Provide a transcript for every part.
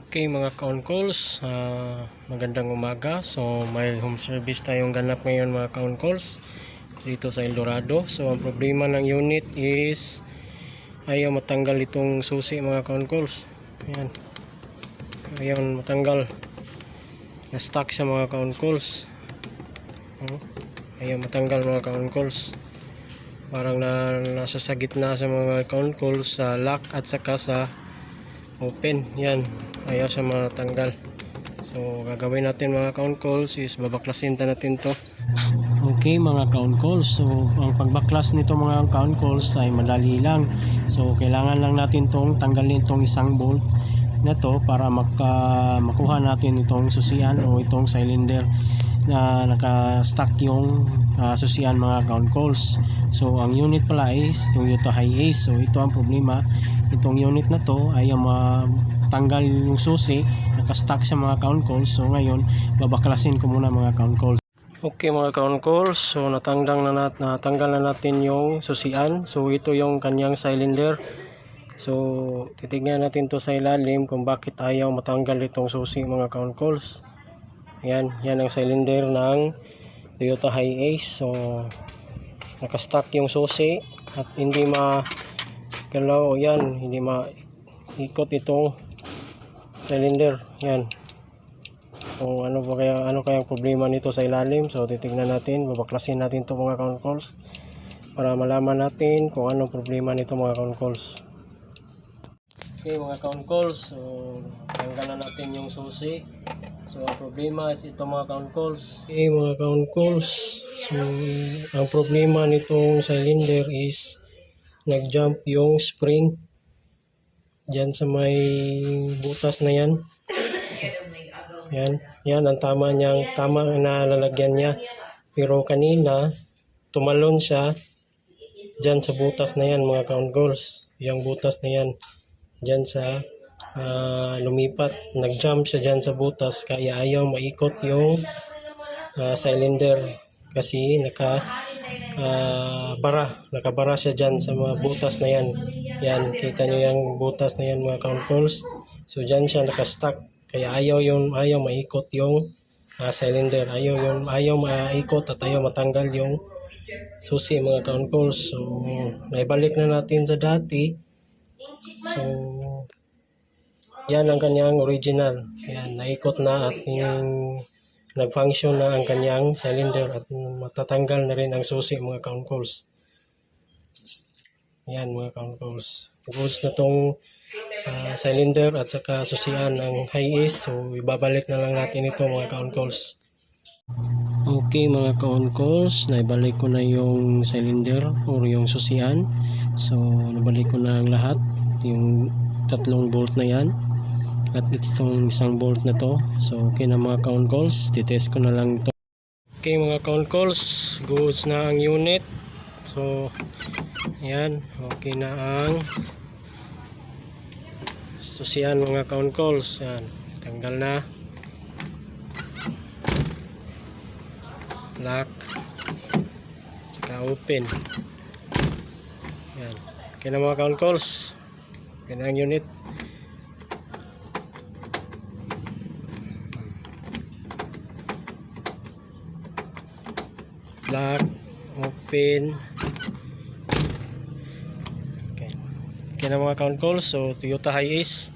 Okay mga calls, ah, magandang umaga. So may home service tayong ganap ngayon mga calls dito sa Eldorado. So ang problema ng unit is ayaw matanggal itong susi mga calls. Ayan. Ayaw matanggal. Na-stuck sa mga calls. Oh, ayaw matanggal mga calls. Parang na, nasa sa gitna sa mga calls sa lock at saka sa open yan. Ayaw siya matanggal. So gagawin natin mga count calls is babaklasin natin to. Okay mga count calls. So ang pagbaklas nito mga count calls ay madali lang. So kailangan lang natin tong tanggalin itong isang bolt na to para maka, makuha natin itong susian o itong cylinder na naka-stack yung uh, susian mga count calls. So ang unit pala is Toyota Hiace. So ito ang problema itong unit na to ay matanggal yung susi naka-stack sa mga count calls so ngayon babaklasin ko muna mga count calls Okay mga count calls, so natanggal na, nat natanggal na natin yung susian. So ito yung kanyang cylinder. So titignan natin to sa ilalim kung bakit ayaw matanggal itong susi mga count calls. Yan, yan ang cylinder ng Toyota Hiace. So nakastock yung susi at hindi ma galaw yan, hindi ma ikot itong cylinder. Yan. Kung ano ba kaya ano kaya problema nito sa ilalim. So titingnan natin, babaklasin natin 'to mga count calls para malaman natin kung anong problema nito mga count calls. Okay mga count calls, so tanggalan natin yung susi. So ang problema is ito mga count calls. Okay mga count calls, so ang problema nitong cylinder is nag-jump yung spring dyan sa may butas na yan. Yan, yan ang tama niyang tama na lalagyan niya. Pero kanina tumalon siya dyan sa butas na yan mga count goals. Yung butas na yan dyan sa ah, lumipat. Nag-jump siya dyan sa butas kaya ayaw maikot yung ah, cylinder kasi naka ah, bara. Nakabara siya dyan sa mga butas na yan. Yan, kita nyo yung butas na yan mga count goals. So dyan siya nakastuck. Kaya ayaw yung ayaw maikot yung ah, cylinder. Ayaw yung ayaw maikot at ayaw matanggal yung susi mga count calls. So naibalik na natin sa dati. So yan ang kanyang original. Yan, naikot na at yung nag-function na ang kanyang cylinder at matatanggal na rin ang susi mga count calls. Yan mga count calls. Goods na tong ah, cylinder at saka susian ng high ace. So ibabalik na lang natin ito mga count calls. Okay mga count calls, naibalik ko na yung cylinder or yung susian. So nabalik ko na ang lahat, yung tatlong bolt na yan. At itong isang bolt na to. So okay na mga count calls, titest ko na lang ito. Okay mga count calls, goods na ang unit. So ayan, okay na ang susian mga count calls. Yan, tanggal na. lock saka open yan okay na mga count calls okay na ang unit lock open. Okay. Na mga count calls. So Toyota Hiace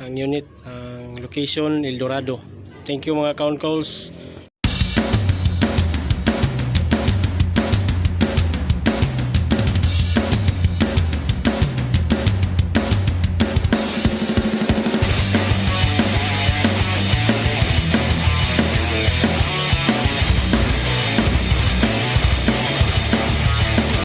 ang unit ang location Eldorado thank you mga count calls